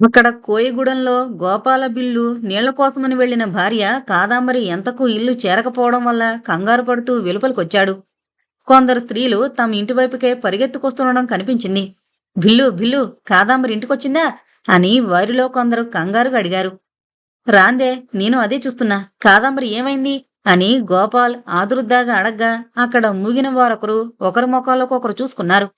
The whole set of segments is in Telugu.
అక్కడ కోయగూడెంలో గోపాల బిల్లు నీళ్ళ కోసమని వెళ్ళిన భార్య కాదాంబరి ఎంతకు ఇల్లు చేరకపోవడం వల్ల కంగారు పడుతూ వెలుపలికొచ్చాడు. కొందరు స్త్రీలు తమ ఇంటి వైపుకే పరిగెత్తుకొస్తుండడం కనిపించింది. బిల్లు బిల్లు కాదాంబరి ఇంటికొచ్చిందా? అని వారిలో కొందరు కంగారుగా అడిగారు. రాందే నేను అదే చూస్తున్నా. కాదాంబరి ఏమైంది? అని గోపాల్ ఆదురుద్దాగా అడగ్గా అక్కడ మూగిన వారొకరు ఒకరి ముఖాలకు ఒకరు చూసుకున్నారు.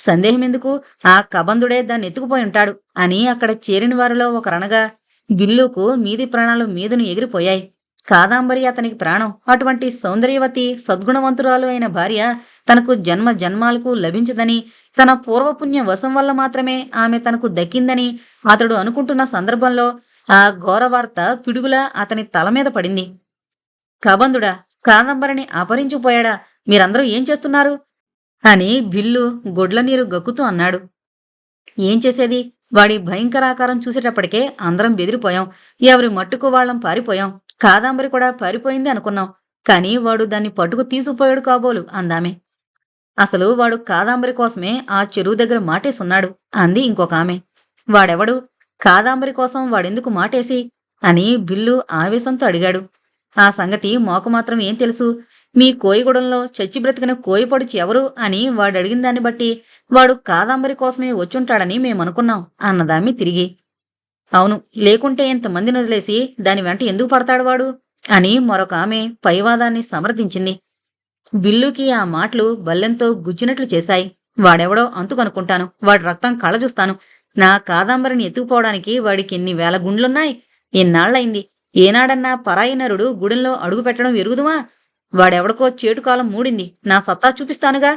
సందేహమెందుకు? ఆ కబందుడే దాన్ని ఎత్తుకుపోయి ఉంటాడు అని అక్కడ చేరిన వారిలో ఒకరనగా బిల్లుకు మీది ప్రాణాలు మీదను ఎగిరిపోయాయి. కాదాంబరి అతనికి ప్రాణం. అటువంటి సౌందర్యవతి సద్గుణవంతురాలు అయిన భార్య తనకు జన్మ జన్మాలకు లభించదని తన పూర్వపుణ్య వశం వల్ల మాత్రమే ఆమె తనకు దక్కిందని అతడు అనుకుంటున్న సందర్భంలో ఆ ఘోరవార్త పిడుగులా అతని తల మీద పడింది. కబందుడా కాదంబరిని అపరించిపోయాడా మీరందరూ ఏం చేస్తున్నారు? అని బిల్లు గొడ్ల నీరు గక్కుతూ అన్నాడు. ఏం చేసేది? వాడి భయంకరాకారం చూసేటప్పటికే అందరం బెదిరిపోయాం. ఎవరి మట్టుకు వాళ్ళం పారిపోయాం. కాదాంబరి కూడా పారిపోయింది అనుకున్నాం. కానీ వాడు దాన్ని పట్టుకు తీసుకుపోయాడు కాబోలు అందామె. అసలు వాడు కాదాంబరి కోసమే ఆ చెరువు దగ్గర మాటేసున్నాడు అంది ఇంకొక ఆమె వాడెవడు? కాదాంబరి కోసం వాడెందుకు మాటేసి? అని బిల్లు ఆవేశంతో అడిగాడు. ఆ సంగతి మాకు మాత్రం ఏం తెలుసు? మీ కోయిగూడెంలో చచ్చి బ్రతికిన కోయిపొడిచి ఎవరు అని వాడు అడిగిన దాన్ని బట్టి వాడు కాదాంబరి కోసమే వచ్చుంటాడని మేమనుకున్నాం అన్నదామి తిరిగి. అవును లేకుంటే ఇంతమంది వదిలేసి దాని వెంట ఎందుకు పడతాడు వాడు? అని మరొక ఆమె పైవాదాన్ని సమర్థించింది. బిల్లుకి ఆ మాటలు బల్లెంతో గుజ్జినట్లు చేశాయి. వాడెవడో అంతుకనుకుంటాను వాడి రక్తం కళ్ళ చూస్తాను నా కాదాంబరిని ఎత్తుకుపోవడానికి వాడికి ఎన్ని వేల గుండ్లున్నాయి? ఎన్నాళ్ళయింది ఏనాడన్నా పరాయి నరుడు గుడెంలో అడుగు పెట్టడం ఎరుగుదుమా? వాడెవడికో చేటుకాలం మూడింది. నా సత్తా చూపిస్తానుగా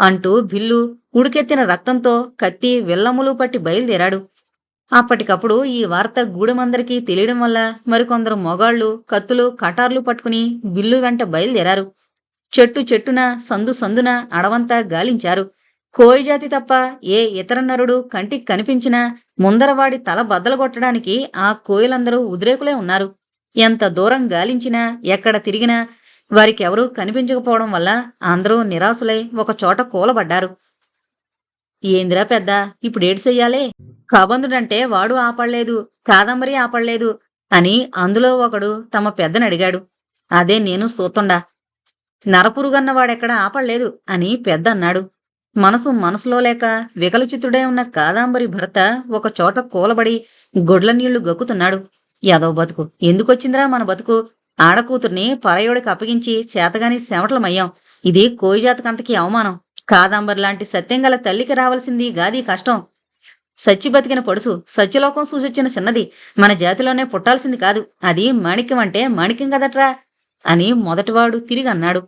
అంటూ బిల్లు ఉడికెత్తిన రక్తంతో కత్తి విల్లములు పట్టి బయలుదేరాడు. అప్పటికప్పుడు ఈ వార్త గూడెమందరికీ తెలియడం వల్ల మరికొందరు మొగాళ్ళు కత్తులు కటార్లు పట్టుకుని బిల్లు వెంట బయలుదేరారు. చెట్టు చెట్టున సందు సందున అడవంతా గాలించారు. కోయిజాతి తప్ప ఏ ఇతర నరుడు కంటికి కనిపించినా ముందరవాడి తల బద్దలగొట్టడానికి ఆ కోయిలందరూ ఉద్రేకులే ఉన్నారు. ఎంత దూరం గాలించినా ఎక్కడ తిరిగినా వారికెవరూ కనిపించకపోవడం వల్ల అందరూ నిరాశులై ఒక చోట కూలబడ్డారు. ఏందిరా పెద్ద ఇప్పుడు ఏడ్చెయ్యాలే కబందుడంటే వాడు ఆపడలేదు కాదంబరి ఆపడలేదు అని అందులో ఒకడు తమ పెద్దని అడిగాడు. అదే నేను సూతుండా. నరపురుగన్నవాడెక్కడ ఆపడలేదు అని పెద్ద అన్నాడు. మనసు మనసులో లేక వికలచిత్తుడే ఉన్న కాదాంబరి భర్త ఒక చోట కూలబడి గొడ్ల నీళ్ళు గక్కుతున్నాడు. యాదవ్ బతుకు. ఎందుకొచ్చిందిరా మన బతుకు? ఆడకూతుర్ని పరయోడికి అప్పగించి చేతగాని శమటలమయ్యాం. ఇది కోయిజాతకంతకి అవమానం. కాదాంబరి లాంటి సత్యంగల తల్లికి రావలసింది గాది కష్టం. సచ్చి బతికిన పొడుసు సత్యలోకం సూచొచ్చిన చిన్నది మన జాతిలోనే పుట్టాల్సింది కాదు. అది మాణిక్యం అంటే మాణిక్యం కదట్రా? అని మొదటివాడు తిరిగి అన్నాడు.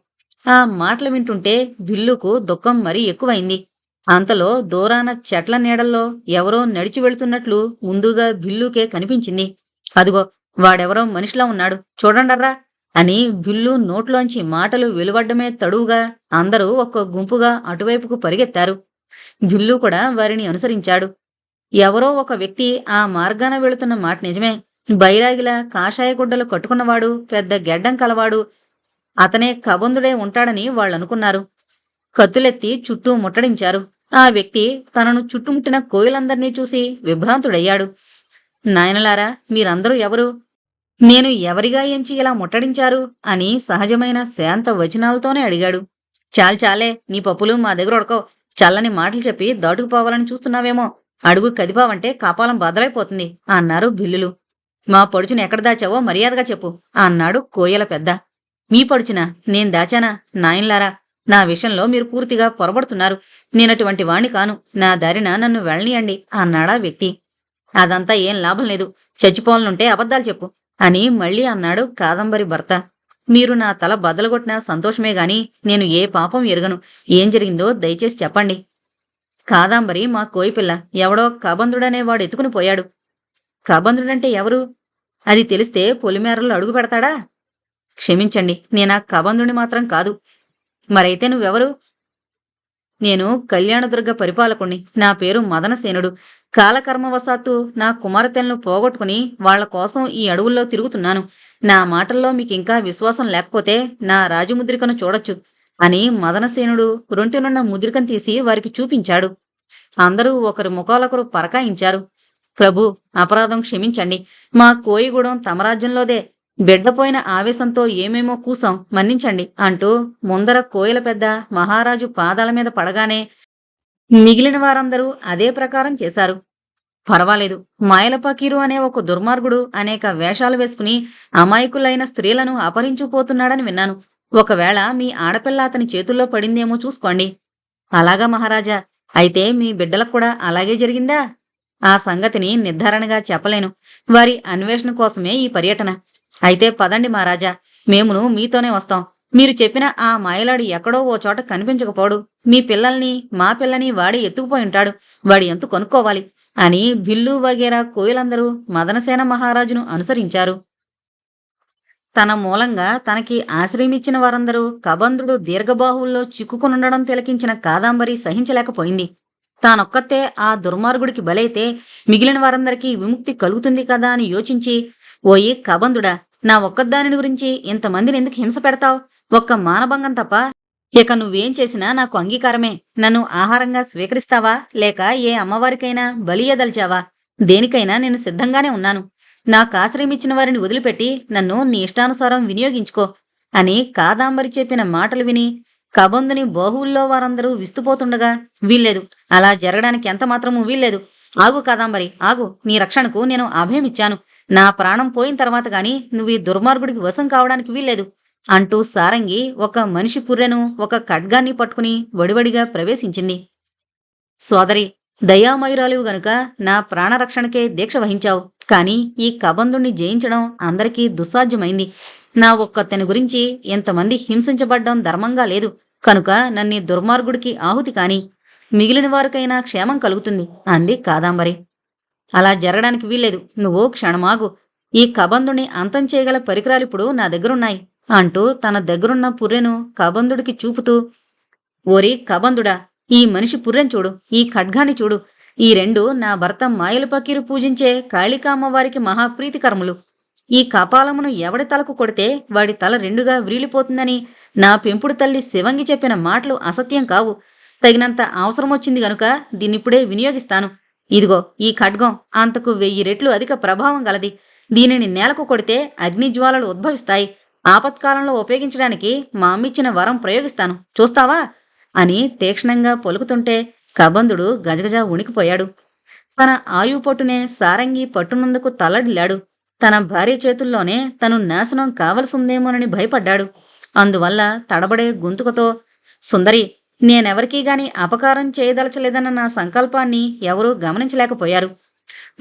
ఆ మాటలు వింటుంటే బిల్లుకు దుఃఖం మరీ ఎక్కువైంది. అంతలో దూరాన చెట్ల నీడల్లో ఎవరో నడిచి వెళ్తున్నట్లు ముందుగా బిల్లుకే కనిపించింది. అదిగో వాడెవరో మనిషిలా ఉన్నాడు. చూడండర్రా అని బిల్లు నోట్లోంచి మాటలు వెలువడ్డమే తడువుగా అందరూ ఒక్క గుంపుగా అటువైపుకు పరిగెత్తారు. బిల్లు కూడా వారిని అనుసరించాడు. ఎవరో ఒక వ్యక్తి ఆ మార్గాన వెళుతున్న మాట నిజమే. బైరాగిలా కాషాయ గుడ్డలు కట్టుకున్నవాడు పెద్ద గెడ్డం కలవాడు అతనే కబందుడే ఉంటాడని వాళ్ళనుకున్నారు. కత్తులెత్తి చుట్టూ ముట్టడించారు. ఆ వ్యక్తి తనను చుట్టుముట్టిన కోయిలందరినీ చూసి విభ్రాంతుడయ్యాడు. నాయనలారా మీరందరూ ఎవరు? నేను ఎవరిగా ఎంచి ఇలా ముట్టడించారు అని సహజమైన శాంత వచనాలతోనే అడిగాడు. చాలు చాలే నీ పప్పులు మా దగ్గర ఉడకో చల్లని మాటలు చెప్పి దాటుకుపోవాలని చూస్తున్నావేమో. అడుగు కదిపావంటే కాపాలం బదలైపోతుంది అన్నారు బిల్లులు. మా పడుచును ఎక్కడ దాచావో మర్యాదగా చెప్పు అన్నాడు కోయల పెద్ద. మీ పడుచున? నేను దాచానా? నాయన్లారా? నా విషయంలో మీరు పూర్తిగా పొరబడుతున్నారు. నేనటువంటి వాణ్ణి కాను. నా దారిన నన్ను వెళ్ళనియండి అన్నాడా వ్యక్తి. అదంతా ఏం లాభం లేదు. చచ్చిపోవాలనుంటే అబద్ధాలు చెప్పు. అని మళ్ళీ అన్నాడు కాదంబరి భర్త. మీరు నా తల బద్దలగొట్టిన సంతోషమే గాని నేను ఏ పాపం ఎరగను. ఏం జరిగిందో దయచేసి చెప్పండి. కాదాంబరి మా కోయిపిల్ల ఎవడో కబంధుడనేవాడు ఎత్తుకుని పోయాడు. కబంధుడంటే ఎవరు? అది తెలిస్తే పొలిమేరలో అడుగు పెడతాడా? క్షమించండి నేనా కబంధుని మాత్రం కాదు. మరైతే నువ్వెవరు? నేను కళ్యాణదుర్గ పరిపాలకుణ్ణి. నా పేరు మదనసేనుడు. కాలకర్మవశాత్తు నా కుమార్తెలను పోగొట్టుకుని వాళ్ళ కోసం ఈ అడవుల్లో తిరుగుతున్నాను. నా మాటల్లో మీకింకా విశ్వాసం లేకపోతే నా రాజముద్రికను చూడొచ్చు అని మదనసేనుడు రొంటినున్న ముద్రికను తీసి వారికి చూపించాడు. అందరూ ఒకరి ముఖాలొకరు పరకాయించారు. ప్రభు అపరాధం క్షమించండి. మా కోయిగూడెం తమ రాజ్యంలోదే. బిడ్డపోయిన ఆవేశంతో ఏమేమో కూసం మన్నించండి అంటూ ముందర కోయిల పెద్ద మహారాజు పాదాల మీద పడగానే మిగిలిన వారందరూ అదే ప్రకారం చేశారు. పర్వాలేదు మాయల పకీరు అనే ఒక దుర్మార్గుడు అనేక వేషాలు వేసుకుని అమాయకులైన స్త్రీలను అపహరించుపోతున్నాడని విన్నాను. ఒకవేళ మీ ఆడపిల్ల అతని చేతుల్లో పడిందేమో చూసుకోండి. అలాగా మహారాజా అయితే మీ బిడ్డలకు కూడా అలాగే జరిగిందా? ఆ సంగతిని నిర్ధారణగా చెప్పలేను. వారి అన్వేషణ కోసమే ఈ పర్యటన. అయితే పదండి మహారాజా మేమును మీతోనే వస్తాం. మీరు చెప్పిన ఆ మాయలాడు ఎక్కడో ఓ చోట కనిపించకపోడు. మీ పిల్లల్ని మా పిల్లని వాడి ఎత్తుకుపోయి ఉంటాడు. వాడి ఎంతు కొనుక్కోవాలి? అని బిల్లు వగేరా కోయిలందరూ మదనసేన మహారాజును అనుసరించారు. తన మూలంగా తనకి ఆశ్రయమిచ్చిన వారందరూ కబంధుడు దీర్ఘబాహువుల్లో చిక్కుకునుండడం తిలకించిన కాదాంబరి సహించలేకపోయింది. తానొక్కతే ఆ దుర్మార్గుడికి బలైతే మిగిలిన వారందరికీ విముక్తి కలుగుతుంది కదా అని యోచించి ఓయి కబంధుడా నా ఒక్కదానిని గురించి ఇంతమందిని ఎందుకు హింస పెడతావు? ఒక్క మానభంగం తప్ప. ఇక నువ్వేం చేసినా నాకు అంగీకారమే. నన్ను ఆహారంగా స్వీకరిస్తావా? లేక ఏ అమ్మవారికైనా బలియదల్చావా దేనికైనా నేను సిద్ధంగానే ఉన్నాను. నాకు ఆశ్రయమిచ్చిన వారిని వదిలిపెట్టి నన్ను నీ ఇష్టానుసారం వినియోగించుకో అని కాదాంబరి చెప్పిన మాటలు విని కబందుని బాహువుల్లో వారందరూ విస్తుపోతుండగా వీల్లేదు. అలా జరగడానికి ఎంత మాత్రమూ వీల్లేదు. ఆగు కాదాంబరి ఆగు. నీ రక్షణకు నేను అభయమిచ్చాను నా ప్రాణం పోయిన తర్వాత గాని నువ్వు ఈ దుర్మార్గుడికి వశం కావడానికి వీల్లేదు. అంటూ సారంగి ఒక మనిషి పుర్రెను ఒక ఖడ్గాన్ని పట్టుకుని వడివడిగా ప్రవేశించింది. సోదరి దయామయురాలివు గనుక నా ప్రాణరక్షణకే దీక్ష వహించావు. కాని ఈ కబంధుణ్ణి జయించడం అందరికీ దుస్సాధ్యమైంది. నా ఒక్కతని గురించి ఎంతమంది హింసించబడ్డం ధర్మంగా లేదు. కనుక నన్ను దుర్మార్గుడికి ఆహుతి కాని మిగిలిన వారికైనా క్షేమం కలుగుతుంది. అంది కాదాంబరి. అలా జరగడానికి వీల్లేదు. నువ్వు క్షణమాగు. ఈ కబంధుని అంతం చేయగల పరికరాలిప్పుడు నా దగ్గరున్నాయి అంటూ తన దగ్గరున్న పుర్రెను కబంధుడికి చూపుతూ ఓరి కబంధుడా ఈ మనిషి పుర్రెను చూడు ఈ ఖడ్గాని చూడు. ఈ రెండు నా భర్త మాయల పకీరు పూజించే కాళికామ్మవారికి మహాప్రీతికరములు. ఈ కపాలమును ఎవడి తలకు కొడితే వాడి తల రెండుగా వ్రీలిపోతుందని నా పెంపుడు తల్లి శివంగి చెప్పిన మాటలు అసత్యం కావు. తగినంత అవసరం వచ్చింది గనుక దీన్నిప్పుడే వినియోగిస్తాను. ఇదిగో ఈ ఖడ్గం అంతకు వెయ్యి రెట్లు అధిక ప్రభావం గలది. దీనిని నేలకు కొడితే అగ్నిజ్వాలలు ఉద్భవిస్తాయి. ఆపత్కాలంలో ఉపయోగించడానికి మా అమ్మిచ్చిన వరం ప్రయోగిస్తాను. చూస్తావా? అని తీక్షణంగా పలుకుతుంటే కబంధుడు గజగజ ఉణికిపోయాడు తన ఆయువు పట్టునే సారంగి పట్టునందుకు తల్లడిల్లాడు. తన భార్య చేతుల్లోనే తను నాశనం కావలసిందేమోనని భయపడ్డాడు. అందువల్ల తడబడే గొంతుకతో సుందరి నేనెవరికీ గాని అపకారం చేయదలచలేదన్న నా సంకల్పాన్ని ఎవరూ గమనించలేకపోయారు.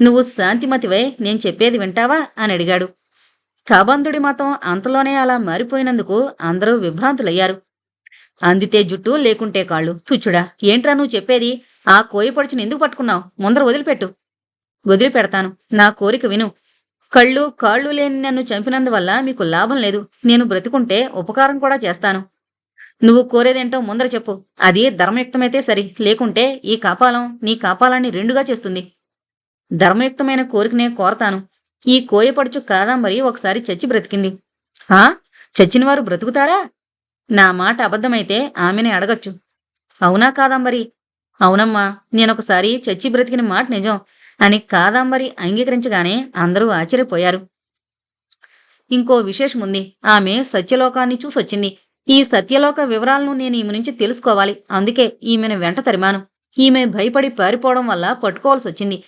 నువ్వు శాంతిమతివై నేను చెప్పేది వింటావా? అని అడిగాడు. కబంధుడి మతం అంతలోనే అలా మారిపోయినందుకు అందరూ విభ్రాంతులయ్యారు. అందితే జుట్టు లేకుంటే కాళ్ళు. తుచ్చుడా ఏంట్రా నువ్వు చెప్పేది? ఆ కోయి ఎందుకు పట్టుకున్నావు? ముందర వదిలిపెట్టు. వదిలిపెడతాను. నా కోరిక విను. కళ్ళు కాళ్ళు లేని నన్ను చంపినందువల్ల మీకు లాభం లేదు. నేను బ్రతికుంటే ఉపకారం కూడా చేస్తాను. నువ్వు కోరేదేంటో ముందర చెప్పు. అది ధర్మయుక్తమైతే సరి. లేకుంటే ఈ కాపాలం నీ కాపాలాన్ని రెండుగా చేస్తుంది. ధర్మయుక్తమైన కోరికనే కోరతాను. ఈ కోయపడుచు కాదంబరి ఒకసారి చచ్చి బ్రతికింది. ఆ? చచ్చినవారు బ్రతుకుతారా? నా మాట అబద్ధమైతే ఆమెనే అడగచ్చు. అవునా కాదంబరి? అవునమ్మా నేనొకసారి చచ్చి బ్రతికిన మాట నిజం అని కాదంబరి అంగీకరించగానే అందరూ ఆశ్చర్యపోయారు. ఇంకో విశేషముంది. ఆమె సత్యలోకాన్ని చూసొచ్చింది. ఈ సత్యలోక వివరాలను నేను ఈమె నుంచి తెలుసుకోవాలి. అందుకే ఈమెను వెంట తరిమాను. ఈమె భయపడి పారిపోవడం వల్ల పట్టుకోవాల్సి వచ్చింది.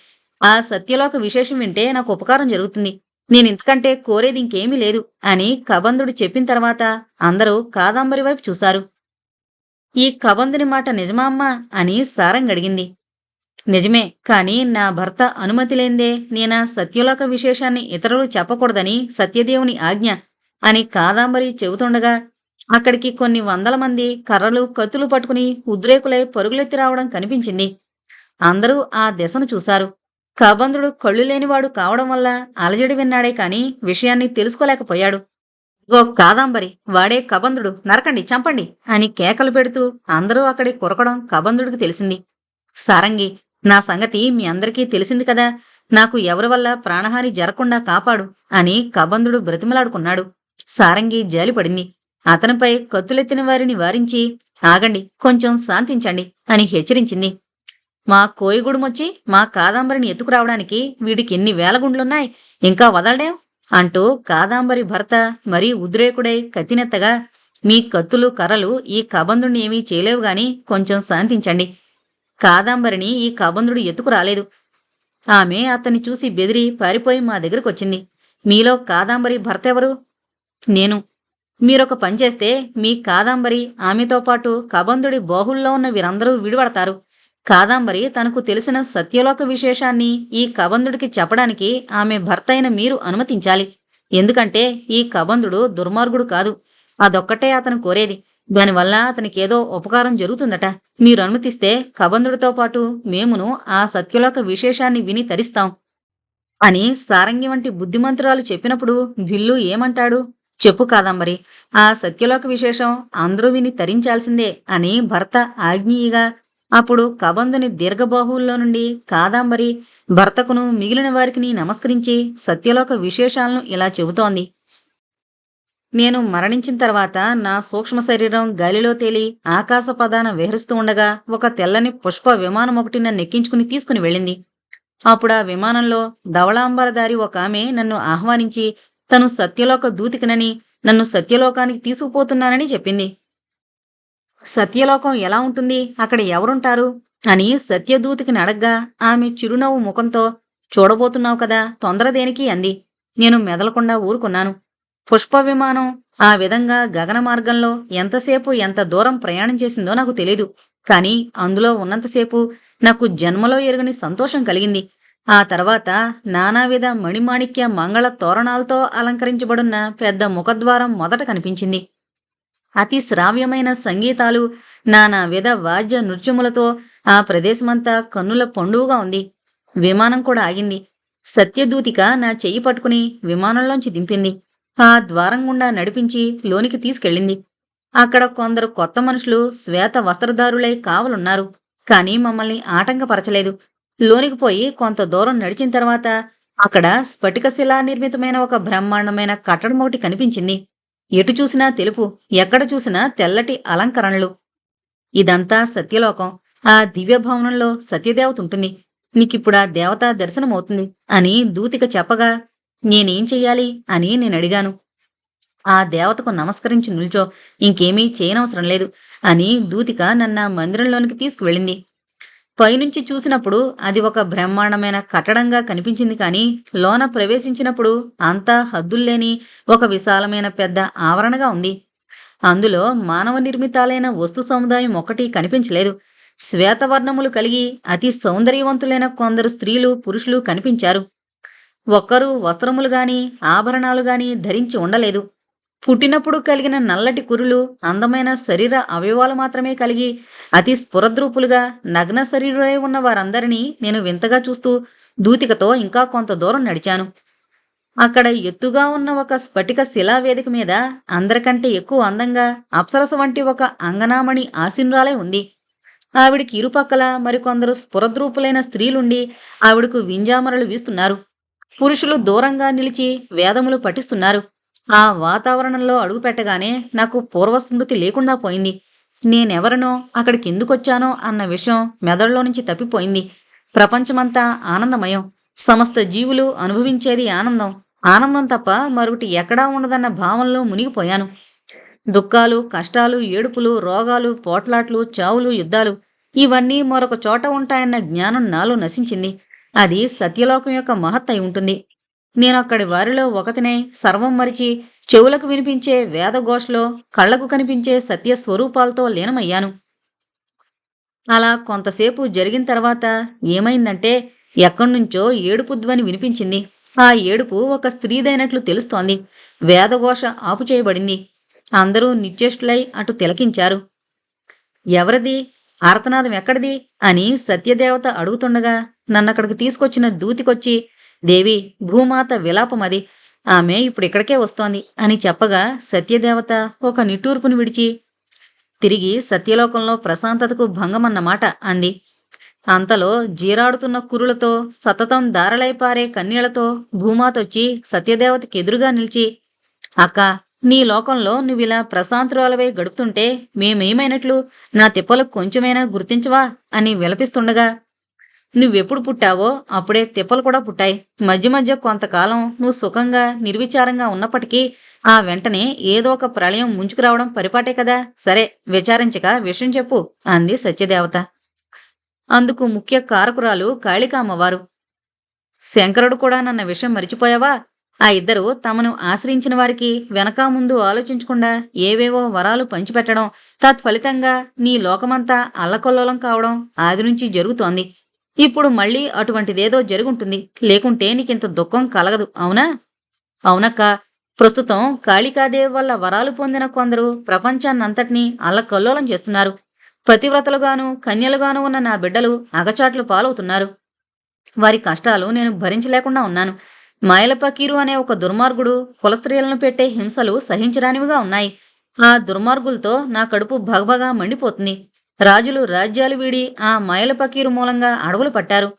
ఆ సత్యలోక విశేషం వింటే నాకు ఉపకారం జరుగుతుంది. నేను ఇంతకంటే కోరేది ఇంకేమీ లేదు అని కబంధుడు చెప్పిన తర్వాత అందరూ కాదంబరి వైపు చూశారు. ఈ కబంధుని మాట నిజమా అమ్మా అని సారంగడిగింది నిజమే కాని నా భర్త అనుమతి లేందే నేనా సత్యలోక విశేషాన్ని ఇతరులు చెప్పకూడదని సత్యదేవుని ఆజ్ఞ అని కాదాంబరి చెబుతుండగా అక్కడికి కొన్ని వందల మంది కర్రలు కత్తులు పట్టుకుని ఉద్రేకులై పరుగులెత్తి రావడం కనిపించింది. అందరూ ఆ దిశను చూశారు. కబంధుడు కళ్ళు లేనివాడు కావడం వల్ల అలజడి విన్నాడే కాని విషయాన్ని తెలుసుకోలేకపోయాడు. ఓ కాదాంబరి వాడే కబంధుడు నరకండి చంపండి అని కేకలు పెడుతూ అందరూ అక్కడి కొరకడం కబంధుడికి తెలిసింది. సారంగి నా సంగతి మీ అందరికీ తెలిసింది కదా. నాకు ఎవరి వల్ల ప్రాణహాని జరగకుండా కాపాడు అని కబంధుడు బ్రతిమలాడుకున్నాడు. సారంగి జాలిపడింది. అతనిపై కత్తులెత్తిన వారిని వారించి ఆగండి కొంచెం శాంతించండి అని హెచ్చరించింది. మా కోయిగుడుమొచ్చి మా కాదంబరిని ఎత్తుకురావడానికి వీడికి ఎన్ని వేల గుండ్లున్నాయి ఇంకా వదలడేం? అంటూ కాదాంబరి భర్త మరీ ఉద్రేకుడై కత్తినెత్తగా మీ కత్తులు కర్రలు ఈ కబంధుడిని ఏమీ చేయలేవు గాని కొంచెం శాంతించండి. కాదాంబరిని ఈ కబంధుడు ఎత్తుకు రాలేదు ఆమె అతన్ని చూసి బెదిరి పారిపోయి మా దగ్గరకు వచ్చింది మీలో కాదాంబరి భర్త ఎవరు నేను మీరొక పని చేస్తే మీ కాదంబరి ఆమెతో పాటు కబంధుడి బాహుల్లో ఉన్న వీరందరూ విడిపడతారు. కాదంబరి తనకు తెలిసిన సత్యలోక విశేషాన్ని ఈ కబంధుడికి చెప్పడానికి ఆమె భర్త అయిన మీరు అనుమతించాలి. ఎందుకంటే ఈ కబంధుడు దుర్మార్గుడు కాదు. అదొక్కటే అతను కోరేది. దానివల్ల అతనికేదో ఉపకారం జరుగుతుందట. మీరు అనుమతిస్తే కబంధుడితో పాటు మేమును ఆ సత్యలోక విశేషాన్ని విని తరిస్తాం. అని సారంగి వంటి బుద్ధిమంతురాలు చెప్పినప్పుడు భిల్లు ఏమంటాడు? చెప్పు కాదంబరి ఆ సత్యలోక విశేషం అందరూ విని తరించాల్సిందే అని భర్త ఆజ్ఞీయగా అప్పుడు కబంధుని దీర్ఘబాహువుల్లో నుండి కాదాంబరి భర్తకును మిగిలిన వారికి నమస్కరించి సత్యలోక విశేషాలను ఇలా చెబుతోంది. నేను మరణించిన తర్వాత నా సూక్ష్మ శరీరం గాలిలో తేలి ఆకాశ పదాన విహరిస్తూ ఉండగా ఒక తెల్లని పుష్ప విమానం ఒకటి నన్ను ఎక్కించుకుని తీసుకుని వెళ్ళింది. అప్పుడు ఆ విమానంలో ధవళాంబరదారి ఒక ఆమె నన్ను ఆహ్వానించి తను సత్యలోక దూతికనని నన్ను సత్యలోకానికి తీసుకుపోతున్నానని చెప్పింది. సత్యలోకం ఎలా ఉంటుంది? అక్కడ ఎవరుంటారు? అని సత్యదూతికిని అడగ్గా ఆమె చిరునవ్వు ముఖంతో చూడబోతున్నావు కదా తొందర దేనికి అంది. నేను మెదలకుండా ఊరుకున్నాను. పుష్ప విమానం ఆ విధంగా గగన మార్గంలో ఎంతసేపు ఎంత దూరం ప్రయాణం చేసిందో నాకు తెలీదు. కాని అందులో ఉన్నంతసేపు నాకు జన్మలో ఎరుగని సంతోషం కలిగింది. ఆ తర్వాత నానావిధ మణిమాణిక్య మంగళ తోరణాలతో అలంకరించబడున్న పెద్ద ముఖద్వారం మొదట కనిపించింది. అతి శ్రావ్యమైన సంగీతాలు నానా విధ వాద్య నృత్యములతో ఆ ప్రదేశమంతా కన్నుల పండువుగా ఉంది. విమానం కూడా ఆగింది. సత్యదూతిక నా చెయ్యి పట్టుకుని విమానంలోంచి దింపింది. ఆ ద్వారం గుండా నడిపించి లోనికి తీసుకెళ్ళింది. అక్కడ కొందరు కొత్త మనుషులు శ్వేత వస్త్రధారులై కావలున్నారు. కానీ మమ్మల్ని ఆటంకపరచలేదు. లోనికి పోయి కొంత దూరం నడిచిన తర్వాత అక్కడ స్ఫటిక శిలా నిర్మితమైన ఒక బ్రహ్మాండమైన కట్టడం ఒకటి కనిపించింది. ఎటు చూసినా తెలుపు ఎక్కడ చూసినా తెల్లటి అలంకరణలు. ఇదంతా సత్యలోకం. ఆ దివ్య భవనంలో సత్యదేవత ఉంటుంది. నీకిప్పుడా దేవతా దర్శనమవుతుంది అని దూతిక చెప్పగా నేనేం చెయ్యాలి? అని నేను అడిగాను. ఆ దేవతకు నమస్కరించి నిల్చో ఇంకేమీ చేయనవసరం లేదు అని దూతిక నన్న మందిరంలోనికి తీసుకువెళ్ళింది. పైనుంచి చూసినప్పుడు అది ఒక బ్రహ్మాండమైన కట్టడంగా కనిపించింది కాని లోన ప్రవేశించినప్పుడు అంతా హద్దుల్లేని ఒక విశాలమైన పెద్ద ఆవరణగా ఉంది. అందులో మానవ నిర్మితాలైన వస్తు సముదాయం ఒకటి కనిపించలేదు. శ్వేతవర్ణములు కలిగి అతి సౌందర్యవంతులైన కొందరు స్త్రీలు పురుషులు కనిపించారు. ఒక్కరూ వస్త్రములు గాని ఆభరణాలు గాని ధరించి ఉండలేదు. పుట్టినప్పుడు కలిగిన నల్లటి కురులు అందమైన శరీర అవయవాలు మాత్రమే కలిగి అతి స్ఫురద్రూపులుగా నగ్న శరీరులై ఉన్న వారందరినీ నేను వింతగా చూస్తూ దూతికతో ఇంకా కొంత దూరం నడిచాను. అక్కడ ఎత్తుగా ఉన్న ఒక స్ఫటిక శిలావేదిక మీద అందరికంటే ఎక్కువ అందంగా అప్సరస వంటి ఒక అంగనామణి ఆసీనురాలై ఉంది. ఆవిడికి ఇరుపక్కల మరికొందరు స్ఫురద్రూపులైన స్త్రీలుండి ఆవిడకు వింజామరలు వీస్తున్నారు. పురుషులు దూరంగా నిలిచి వేదములు పఠిస్తున్నారు. ఆ వాతావరణంలో అడుగుపెట్టగానే నాకు పూర్వస్మృతి లేకుండా పోయింది. నేనెవరనో అక్కడికి ఎందుకొచ్చానో అన్న విషయం మెదడులో నుంచి తప్పిపోయింది. ప్రపంచమంతా ఆనందమయం. సమస్త జీవులు అనుభవించేది ఆనందం. ఆనందం తప్ప మరొకటి ఎక్కడా ఉండదన్న భావంలో మునిగిపోయాను. దుఃఖాలు కష్టాలు ఏడుపులు రోగాలు పోట్లాట్లు చావులు యుద్ధాలు ఇవన్నీ మరొక చోట ఉంటాయన్న జ్ఞానం నాలో నశించింది. అది సత్యలోకం యొక్క మహత్తై ఉంటుంది. నేను అక్కడి వారిలో ఒకతనే సర్వం మరిచి చెవులకు వినిపించే వేదఘోషలో కళ్ళకు కనిపించే సత్య స్వరూపాలతో లీనమయ్యాను. అలా కొంతసేపు జరిగిన తర్వాత ఏమైందంటే ఎక్కడ్నుంచో ఏడుపు ధ్వని వినిపించింది. ఆ ఏడుపు ఒక స్త్రీదైనట్లు తెలుస్తోంది. వేదఘోష ఆపు చేయబడింది అందరూ నిశ్చేష్టులై అటు తిలకించారు. ఎవరిది? ఆర్తనాదం ఎక్కడిది? అని సత్యదేవత అడుగుతుండగా నన్నక్కడికి తీసుకొచ్చిన దూతికొచ్చి దేవి భూమాత విలాపమది ఆమె ఇప్పుడు ఇక్కడికే వస్తోంది అని చెప్పగా సత్యదేవత ఒక నిట్టూర్పును విడిచి తిరిగి సత్యలోకంలో ప్రశాంతతకు భంగమన్నమాట అంది. అంతలో జీరాడుతున్న కురులతో సతతం దారలైపారే కన్నీళ్ళతో భూమాతొచ్చి సత్యదేవతకి ఎదురుగా నిలిచి అక్క నీ లోకంలో నువ్విలా ప్రశాంతురాలవై గడుపుతుంటే మేమేమైనట్లు? నా తిప్పలకు కొంచెమైనా గుర్తించవా? అని విలపిస్తుండగా నువ్వెప్పుడు పుట్టావో అప్పుడే తిప్పలు కూడా పుట్టాయి. మధ్య మధ్య కొంతకాలం నువ్వు సుఖంగా నిర్విచారంగా ఉన్నప్పటికీ ఆ వెంటనే ఏదో ఒక ప్రళయం ముంచుకురావడం పరిపాటే కదా. సరే విచారించక విషయం చెప్పు అంది సత్యదేవత. అందుకు ముఖ్య కారకురాలు కాళికామ్మవారు. శంకరుడు కూడా నన్న విషయం మరిచిపోయావా? ఆ ఇద్దరు తమను ఆశ్రయించిన వారికి వెనక ముందు ఆలోచించకుండా ఏవేవో వరాలు పంచిపెట్టడం తత్ఫలితంగా నీ లోకమంతా అల్లకొల్లోలం కావడం ఆది నుంచి జరుగుతోంది. ఇప్పుడు మళ్ళీ అటువంటిదేదో జరుగుంటుంది. లేకుంటే నీకింత దుఃఖం కలగదు. అవునా? అవునక్క. ప్రస్తుతం కాళికాదేవి వల్ల వరాలు పొందిన కొందరు ప్రపంచాన్నంతటినీ అల్లకల్లోలం చేస్తున్నారు. పతివ్రతలుగాను కన్యలుగాను ఉన్న నా బిడ్డలు అగచాట్లు పాలవుతున్నారు. వారి కష్టాలు నేను భరించలేకుండా ఉన్నాను. మాయల పకీరు అనే ఒక దుర్మార్గుడు కులస్త్రీలను పెట్టే హింసలు సహించరానివిగా ఉన్నాయి. ఆ దుర్మార్గులతో నా కడుపు భగభగా మండిపోతుంది. రాజులు రాజ్యాలు వీడి ఆ మాయల పకీరు మూలంగా అడవులు పట్టారు.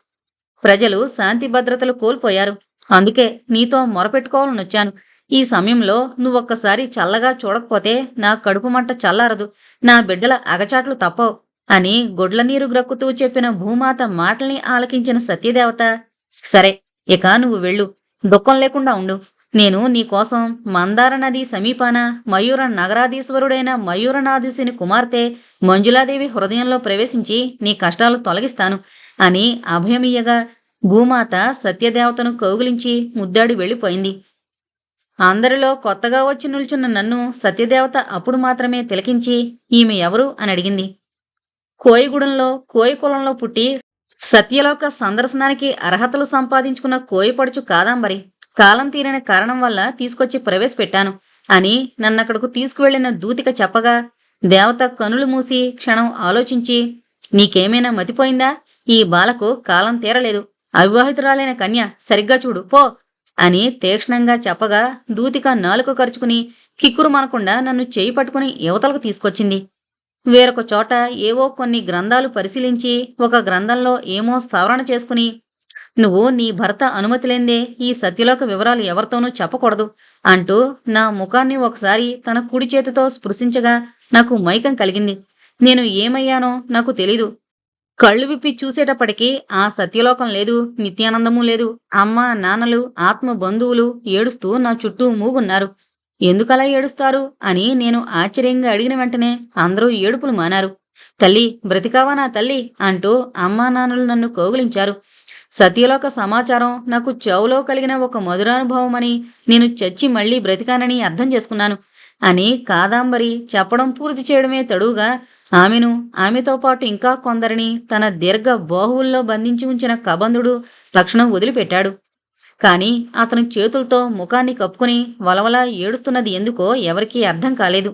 ప్రజలు శాంతి భద్రతలు కోల్పోయారు. అందుకే నీతో మొరపెట్టుకోవాలనొచ్చాను ఈ సమయంలో నువ్వొక్కసారి చల్లగా చూడకపోతే నా కడుపు మంట చల్లారదు. నా బిడ్డల అగచాట్లు తప్పవు అని గొడ్ల నీరు గ్రక్కుతూ చెప్పిన భూమాత మాటల్ని ఆలకించిన సత్యదేవత సరే ఇక నువ్వు వెళ్ళు. దుఃఖం లేకుండా ఉండు. నేను నీకోసం మందార నది సమీపాన మయూర నగరాధీశ్వరుడైన మయూరనాథుసిని కుమార్తె మంజులాదేవి హృదయంలో ప్రవేశించి నీ కష్టాలు తొలగిస్తాను అని అభయమియ్యగా భూమాత సత్యదేవతను కౌగిలించి ముద్దాడి వెళ్ళిపోయింది. అందరిలో కొత్తగా వచ్చి నిల్చున్న నన్ను సత్యదేవత అప్పుడు మాత్రమే తిలకించి ఈమె ఎవరు అని అడిగింది. కోయిగూడెంలో కోయి కులంలో పుట్టి సత్యలోక సందర్శనానికి అర్హతలు సంపాదించుకున్న కోయిపడుచు కాదాంబరి. కాలం తీరిన కారణం వల్ల తీసుకొచ్చి ప్రవేశపెట్టాను. అని నన్నక్కడకు తీసుకువెళ్ళిన దూతిక చెప్పగా దేవత కనులు మూసి క్షణం ఆలోచించి నీకేమైనా మతిపోయిందా? ఈ బాలకు కాలం తీరలేదు. అవివాహితురాలైన కన్య సరిగ్గా చూడు పో అని తీక్షణంగా చెప్పగా దూతిక నాలుక ఖర్చుకుని కిక్కురు మనకుండా నన్ను చేయి పట్టుకుని యువతలకు తీసుకొచ్చింది. వేరొక చోట ఏవో కొన్ని గ్రంథాలు పరిశీలించి ఒక గ్రంథంలో ఏమో స్థావరణ చేసుకుని నువ్వు నీ భర్త అనుమతి లేందే ఈ సత్యలోక వివరాలు ఎవరితోనూ చెప్పకూడదు అంటూ నా ముఖాన్ని ఒకసారి తన కుడి చేతితో స్పృశించగా నాకు మైకం కలిగింది. నేను ఏమయ్యానో నాకు తెలీదు. కళ్ళు విప్పి చూసేటప్పటికీ ఆ సత్యలోకం లేదు నిత్యానందము లేదు. అమ్మ నాన్నలు ఆత్మ బంధువులు ఏడుస్తూ నా చుట్టూ మూగున్నారు. ఎందుకలా ఏడుస్తారు అని నేను ఆశ్చర్యంగా అడిగిన వెంటనే అందరూ ఏడుపులు మానారు. తల్లి బ్రతికావా నా తల్లి? అంటూ అమ్మా నాన్నలు నన్ను కౌగులించారు. సత్యలోక సమాచారం నాకు చెవులో కలిగిన ఒక మధురానుభవం అని నేను చచ్చి మళ్ళీ బ్రతికానని అర్థం చేసుకున్నాను. అని కాదాంబరి చెప్పడం పూర్తి చేయడమే తడువుగా ఆమెను ఆమెతో పాటు ఇంకా కొందరిని తన దీర్ఘ బాహువుల్లో బంధించి ఉంచిన కబంధుడు తక్షణం వదిలిపెట్టాడు. కాని అతను చేతులతో ముఖాన్ని కప్పుకుని వలవలా ఏడుస్తున్నది ఎందుకో ఎవరికీ అర్థం కాలేదు.